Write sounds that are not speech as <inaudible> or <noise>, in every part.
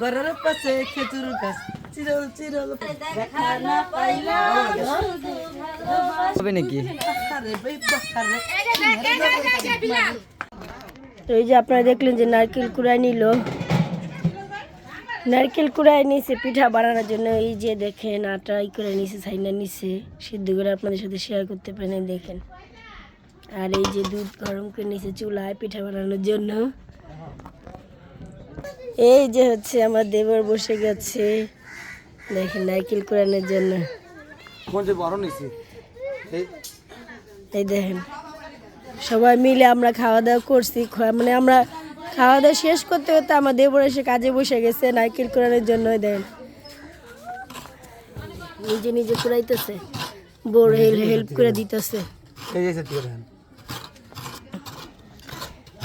ঘরের পাশে খেজুর গাছ। চিরল চিরল হবে নাকি? তো এই যে আপনারা দেখলেন যে নারকেল কুড়াই নিল। নারকেল কুড়াই নিছে পিঠা বানানোর জন্য। এই যে দেখেন আটা ই করে নিছে সাইনা নিছে। সিদ্ধ করে আপনাদের সাথে শেয়ার করতে পারেন দেখেন। আর এই যে দুধ গরম করে নিছে চুলায় পিঠা বানানোর জন্য। এই যে হচ্ছে আমার দেবর বসে গেছে। দেখেন নারকেল কুড়ানোর জন্য। এই দেখেন। সবাই মিলে আমরা খাওয়া দাওয়া করছি মানে আমরা খাওয়া দাওয়া শেষ করতে করতে আমার দেবর এসে কাজে বসে গেছে নারকেল কুড়ানোর জন্য দেখেন। নিজে নিজে কুড়াইতেছে। বড় হেল্প করে দিতেছে।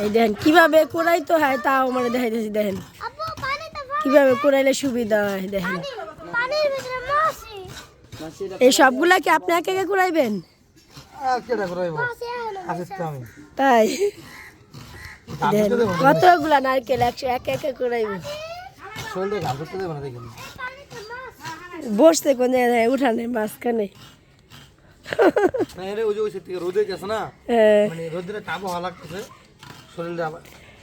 এই দেখেন কীভাবে কুড়াইতে হয় তাও মানে দেখাইতেছি দেখেন। কীভাবে কুড়াইলে সুবিধা হয় দেখেন। এই সবগুলা কি আপনি একে একে কুড়াইবেন? কেটা করাইব আসিস তো আমি। তাই। কতগুলা নারকেল একশো একে একে কুড়াইব শরীরে ঘাম করতে দেবো না দেখুন বসতে কোন জায়গায় উঠানে মাঝখানে। রোদে গেছে না। হ্যাঁ, মানে রোদের হওয়া লাগতেছে। শরীরটা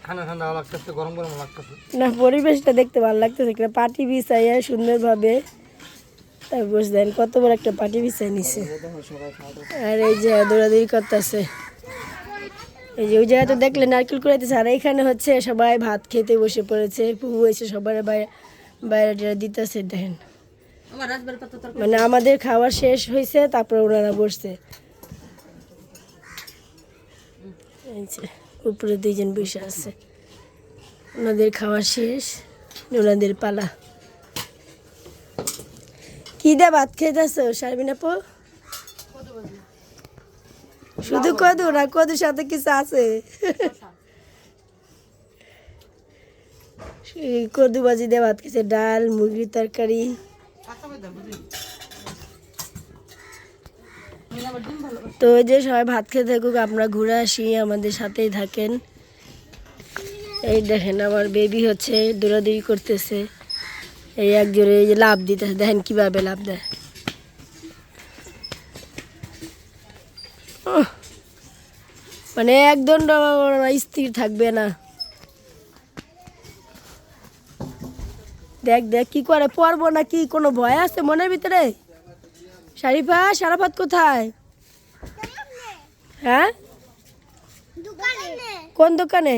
ঠান্ডা ঠান্ডা লাগতেছে গরম গরম লাগতেছে। না পরিবেশটা দেখতে ভালো লাগতেছে একটা পাটি বিছাইয়া সুন্দরভাবে। তার বুঝলেন কত বড় একটা পাটি বিছাই নিছে। আর এই যে দৌড়াদৌড়ি করতেছে। এই যে ওই জায়গাটা দেখলে নারকেল কুড়াইতেছে আর এইখানে হচ্ছে সবাই ভাত খেতে বসে পড়েছে পুহু এসে সবার বাইরে বাইরে দিতেছে দেখেন। মানে আমাদের খাওয়া শেষ হয়েছে তারপরে ওনারা বসছে। এই যে, উপরে দুইজন বসে আছে। ওনাদের খাওয়া শেষ, ওনাদের পালা। কি দে ভাত খেতেছ সারবিন আপু? শুধু কদু না, কদুর সাথে কিছু আছে? কদু বাজি দিয়ে ভাত খেয়েছে, ডাল, মুরগির তরকারি। তো ওই যে সবাই ভাত খেতে থাকুক, আমরা ঘুরে আসি, আমাদের সাথেই থাকেন। এই দেখেন, আমার বেবি হচ্ছে দৌড়াদৌড়ি করতেছে। এই একজোরে এই যে লাভ দিতেছে, দেখেন কীভাবে লাভ দেয়। মানে একদম স্থির থাকবে না। দেখ দেখ কি করে পড়ব না কি কোনো ভয় আছে মনের ভিতরে? শারিফা সারাফাত কোথায়? হ্যাঁ? কোন দোকানে?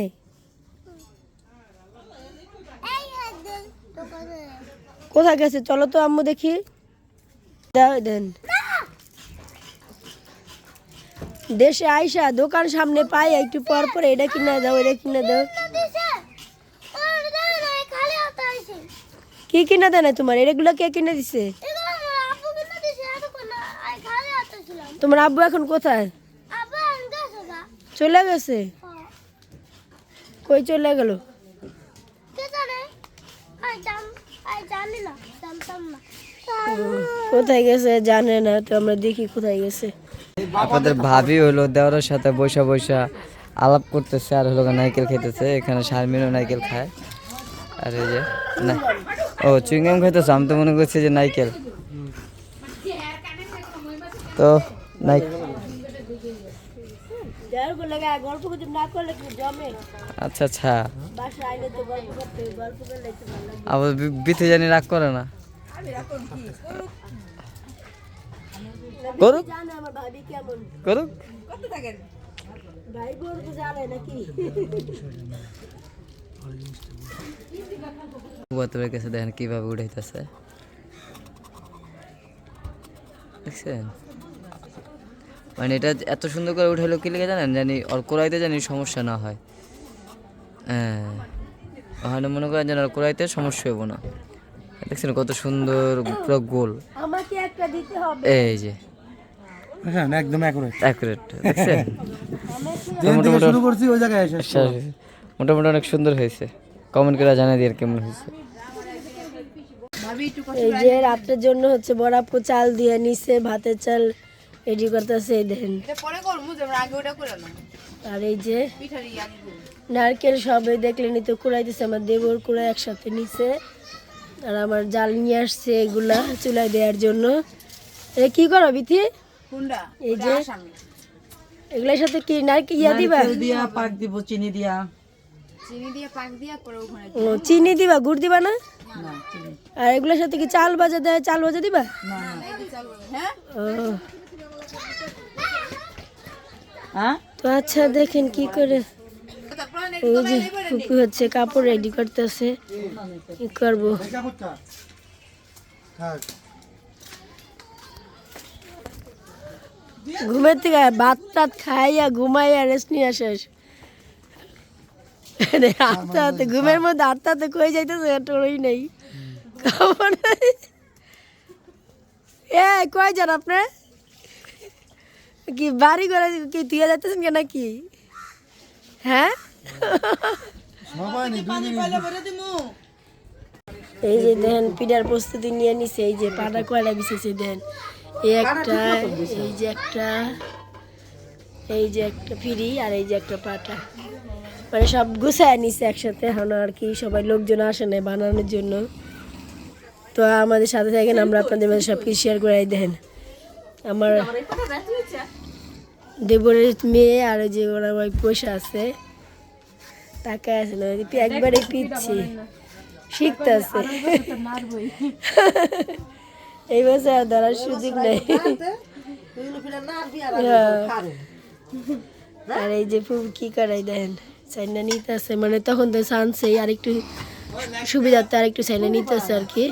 কোথায় গেছে? চলো তো আম্মু দেখি। দেন। দেশে আইসা দোকান সামনে পাই একটু পর পর এটা কিনে দাও এটা কিনে দাও। কি কিনে দেয় না তোমার? এগুলো কে কিনে দিছে? তোমার আব্বু এখন কোথায়? চলে গেছে? কই চলে গেল? কোথায় গেছে জানে না তো আমরা দেখি কোথায় গেছে। আপনাদের ভাবি হলো দেওয়ারের সাথে বৈশা বৈশা আলাপ করতেছে আর হলো নাইকেল খেতেছে। এখানে শারমিনও নাইকেল খায়। আর এই যে না। ও চুইংগাম খাইতেছে আমি তো মনে করছি যে নাইকেল তো নাইক গল্প করতে না করলে কি জমে? আচ্ছা আচ্ছা। বাসা আইলে তো গল্প করতে গল্প করলে একটু ভালো লাগে। আবার বি- বিথে জানি রাগ করে না। করুক। জানে আমার ভাবি কেমন। করুক। ভাই বোন তো জানে নাকি? বাতরের কাছে দেখেন কীভাবে উঠাইতেছে দেখছেন? মানে এটা এত সুন্দর করে উঠাইলো কি লেগে জানেন? জানি ওর কোরাইতে জানি সমস্যা না হয়। হ্যাঁ। ওখানে মনে করেন যেন ওর কোরাইতে সমস্যা হব না। দেখছেন কত সুন্দর পুরো গোল। আমাকে একটা দিতে হবে। এই যে। হ্যাঁ একদম অ্যাকুরেট অ্যাকুরেট দেখছেন? যেখান শুরু করছি ওই জায়গায় এসে মোটামুটি অনেক সুন্দর হয়েছে। কমেন্ট করে জানাই দিয়ে কেমন হয়েছে। এই যে রাতের জন্য হচ্ছে বড়াপু চাল দিয়ে নিছে ভাতের চাল রেডি করতেছে এই দেখেন পরে করমু যেমন আগে ওটা করে না আর এই যে পিঠারি নারকেল সবে দেখলেনি তো কুড়াইতেছে আমার দেবর কুড়াই একসাথে নিছে আর আমার জাল নিয়ে আসছে এগুলা চুলাই দেওয়ার জন্য এটা কি করো বিথি এই যে এগুলোর সাথে কি নারকেল ইয়া দিবা দিয়া পাক দিব চিনি দিয়া ও চিনি দিবা গুড় দিবা না না আর এগুলোর সাথে কি চাল ভাজা দেয় চাল ভাজা দিবা না হ্যাঁ তো আচ্ছা দেখেন কি করে ওই যে ফুপি হচ্ছে কাপড় রেডি করতেছে। কি করব? ঘুমের থেকে ভাত টাত খাইয়া ঘুমাইয়া রেস্ট নিয়ে আসে আস্তে আস্তে ঘুমের মধ্যে আস্তে আস্তে কই যাইতেছে? টোরই নেই। এ যান আপনার কি বাড়ি করে কি তুই যাইতেছেন কেন কি হ্যাঁ? এই যে দেন পিঠার প্রস্তুতি নিয়ে নিছে এই যে পাটা কয়লা বিছেছে দেন। এই একটা এই যে একটা এই যে একটা ফিরি আর এই যে একটা পাটা। মানে সব গুছায় নিছে একসাথে এখন আর কি সবাই লোকজন আসে না বানানোর জন্য। তো আমাদের সাথে থাকেন আমরা আপনাদের মাঝে সব কিছু শেয়ার করে দেন। আমার দেবরের মেয়ে আর ওই যে ওরা ওই পয়সা আছে। টাকা আছে না একবারে পিচ্ছি। শিখতেছে। <laughs> এই বছর আর ধরার সুযোগ নেই। হ্যাঁ। <laughs> আর এই যে ফুল কি করাই দেন চাইনা নিতেছে মানে তখন তো চান্সে আর একটু সুবিধাতে আর একটু চাইনা নিতেছে আর কি।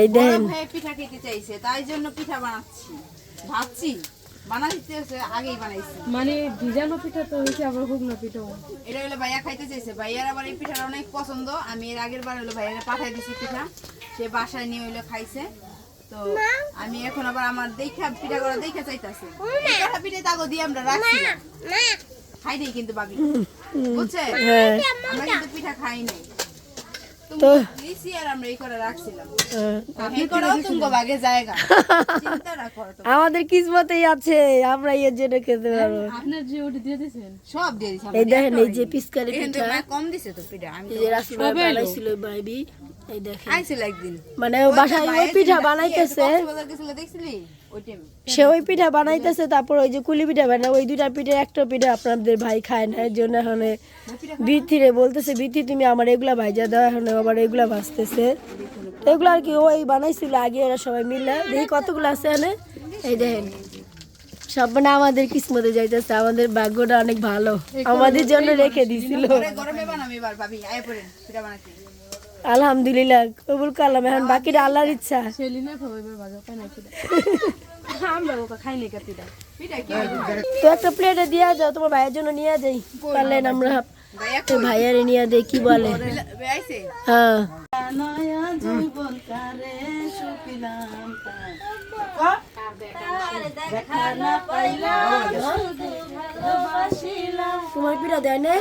এই দেন পিঠা খেতে চাইছে তাই জন্য পিঠা বানাচ্ছি। ভাবছি। বানাইতে হচ্ছে আগেই বানাইছি। মানে ভিজানো পিঠা তো হয়েছে আবার শুকনো পিঠাও। এটা হলো ভাইয়া খাইতে চাইছে। ভাইয়ার আবার এই পিঠাটা অনেক পছন্দ। আমি এর আগের বার হলো ভাইয়ারে পাঠাই দিছি পিঠা। সে বাসায় নিয়ে হইল খাইছে। তো আমি এখন আবার আমার দেখা পিঠা করা দেখা চাইতাছে। কটা পিঠা তাগো দিয়ে আমরা রাখছিলাম খাই নাই কিন্তু বাবি বুঝছে হ্যাঁ আমরা কিন্তু পিঠা খাই নাই। তো- হ্যাঁ। আমাদের কিসমতেই আছে আমরা এর জন্য খেতে পারব। সব দিয়ে এই দেখেন এই যে পিসকারি পিঠা। কম দিছে তো পিঠা আমি যে রাসিমা বানাইছিল বাইবি এই দেখেন। আইছিল একদিন। মানে বাসায় ওই পিঠা বানাইতেছে। দেখছিলি? সে ওই পিঠা বানাইতেছে তারপর ওই যে কুলি পিঠা বানায় ওই দুইটা পিঠা একটা পিঠা আপনাদের ভাই খায় না এর জন্য এখন বিথিরে বলতেছে বিথি তুমি আমার এগুলা ভাইজা দাও এখন আবার এগুলা ভাজতেছে। তো এগুলো আর কি ওই বানাইছিল আগে ওরা সবাই মিলে। দেখি কতগুলো আছে এখানে। এই দেখেন সব মানে আমাদের কিসমতে যাইতেছে আমাদের ভাগ্যটা অনেক ভালো। আমাদের জন্য রেখে দিছিল। আলহামদুলিল্লাহ কবুল কালাম এখন বাকিটা আল্লাহর ইচ্ছা। <laughs> আমরা ওকে খাই তো একটা প্লেটে দিয়া যাও তোমার ভাইয়ের জন্য নিয়ে যাই। পারলেন আমরা তো ভাইয়ারে নিয়ে দেই কি বলে? হ্যাঁ। তোমার পিঠা দেয় না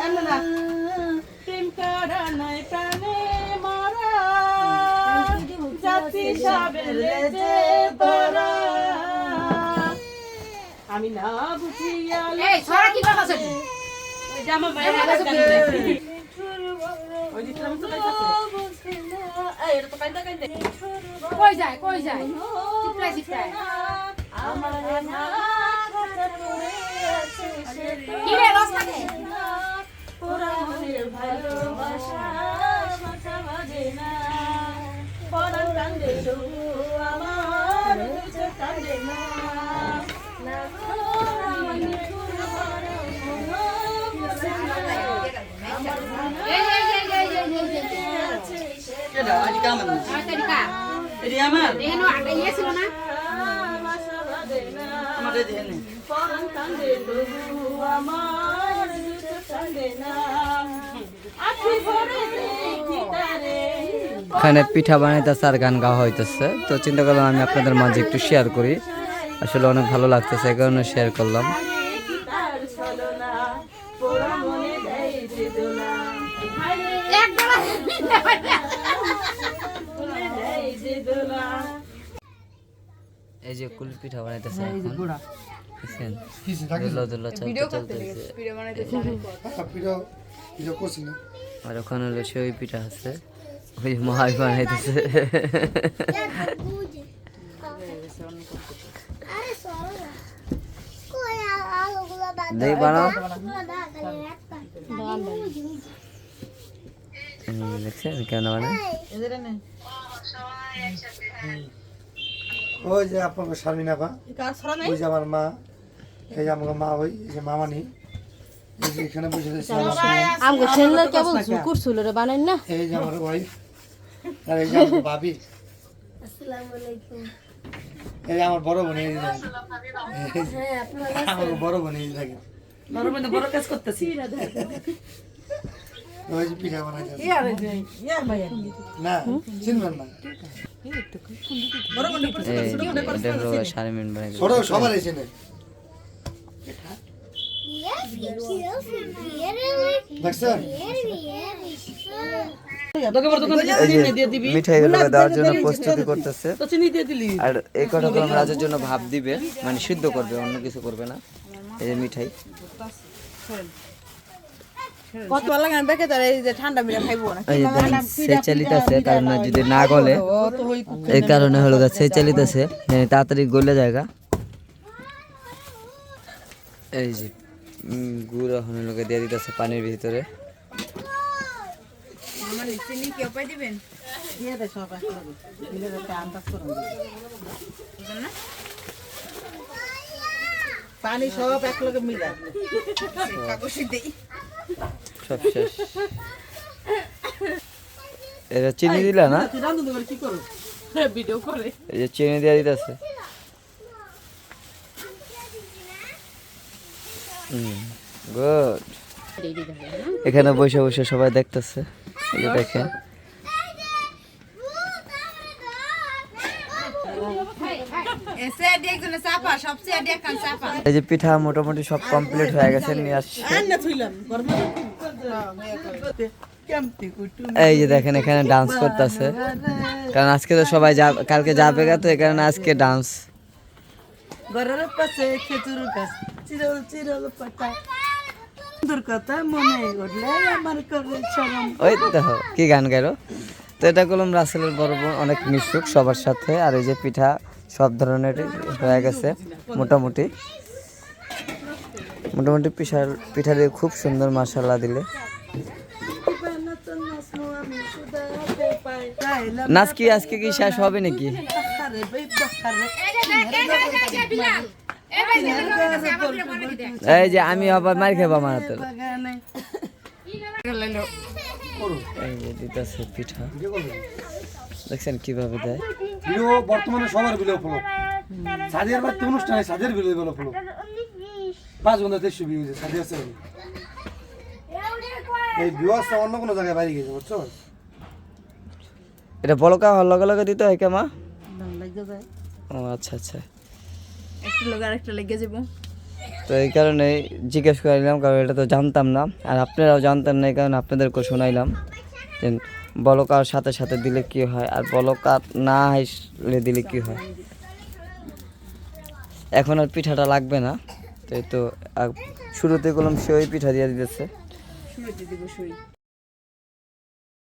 দেখা না প্রেম করা নাই প্রাণে মরা। জাতি সাবেলে যে ধরা আমি না বুঝিয়া এই ছড়া কি কথা আছে? জামা মায়ের ওই দিকে আমি তো কাইতাছি। এই, এটা তো কাইন্দা কাইন্দা। কই যায় কই যায়? চিপড়াই চিপড়াই আমার না খাতা পড়ে আছে সে কি রে রাস্তা কে মনের ভালোবাসা মাথা বাজে না। পরাণ কান্দে তবু আমার বুঝে কান্দে না। আমার নিঠুর এখানে পিঠা বানাইতেছে আর গান গাওয়া হইতেছে। তো চিন্তা করলাম আমি আপনাদের মাঝে একটু শেয়ার করি। আসলে অনেক ভালো লাগতেছে, এই কারণে শেয়ার করলাম তার ছলনা পোড়া মনে দেয় যে দোলা এক গলা মনে দেয় এই যে কুল পিঠা বানাইতেছে <laughs> আর ওখানে হলো সেই পিঠা আছে। ওই মহাই বানাইতেছে। দেখ বানাও। দেখছেন কেন বানায়? ওই যে আপনার শারমিনা পা ওই যে আমার মা এই যে আমাকে মা ওই যে মামানি। এই যে এখানে বসে আমার। আমগো ছেলে কেবল জুকুর ছিল রে বানাই না। এই যে আমার ওয়াইফ আর এই যে আমার ভাবি। এই যে আমার বড় বোন এই যে। দেখেন। এই যে আমার বড় বোন এই যে বড় বোন বড় কাজ করতেছি। ওই যে পিঠা বানাইতেছে। ইয়ার ইয়ার ভাইয়া না চিনবেন না। সবার এসে মিঠাইগুলো দেওয়ার জন্য প্রস্তুতি করতেছে। আর এই কটা কলম রাজের জন্য ভাব দিবে মানে সিদ্ধ করবে অন্য কিছু করবে না এই যে মিঠাই। তার এই যে ঠান্ডা মিলে খাইবো না। এই যে দেখেন সে চালিতেছে কারণ যদি না গলে এই কারণে হলো সে চালিতেছে তাড়াতাড়ি গলে জায়গা এই যে উম, গুড় এখন লোকে দিয়ে দিতেছে পানির ভিতরে। সব পানি সব একলগে মিলা। কাগজে দেই। সব শেষ। এটা চিনি দিলা না? তুই রান্ধুন করে। ভিডিও এই যে চিনি দিয়ে দিতেছে। গুড এখানে বসে বসে সবাই দেখতেছে। দেখে দেখেন। এই যে পিঠা মোটামুটি সব কমপ্লিট হয়ে গেছে নিয়ে আসছে। এই যে দেখেন এখানে ডান্স করতেছে। কারণ আজকে তো সবাই যাবে কালকে যাবে গা তো এই কারণে আজকে ডান্স ঘরের পাশে খেজুর গাছ চিরল চিরল পাতা। সুন্দর কথা মনে উঠলে আমার করে সরম ওই তো কি গান গাইলো? তো এটা করলাম রাসেলের বড় বোন অনেক মিশুক সবার সাথে আর এই যে পিঠা সব ধরনের হয়ে গেছে মোটামুটি। মোটামুটি পিঠার পিঠা দিয়ে খুব সুন্দর মশালা দিলে। নাচ কি আজকে কি শেষ হবে নাকি? এই যে আমি আবার মার খাব আমার হাতে <laughs> এই যে দিতেছে পিঠা। দেখছেন কীভাবে দেয়? ভিডিও বর্তমানে সবার ভিডিও ফলো সাদিয়ার বাড়িতে অনুষ্ঠানে সাদিয়ার ভিডিও গুলো ফলো পাঁচ ঘণ্টা দেড়শো ভিউ হয়েছে সাদিয়ার চ্যানেলে এই ভিউয়ার্সটা অন্য কোনো জায়গায় বাইরে গেছে বুঝছ? এটা বলকা হওয়ার লগে লগে দিতে হয় কেমা ও আচ্ছা আচ্ছা। একটা লোক আর একটা লেগে যাব। তো এই কারণে জিজ্ঞেস করিলাম কারণ এটা তো জানতাম না। আর আপনারাও জানতেন না, এই কারণে আপনাদেরকে শোনাইলাম যে বলকার সাথে সাথে দিলে কি হয় আর বলকার না হাসলে দিলে কি হয়। এখন আর পিঠাটা লাগবে না, তো এই তো শুরুতে করলাম সেই পিঠা দিয়ে দিতেছে।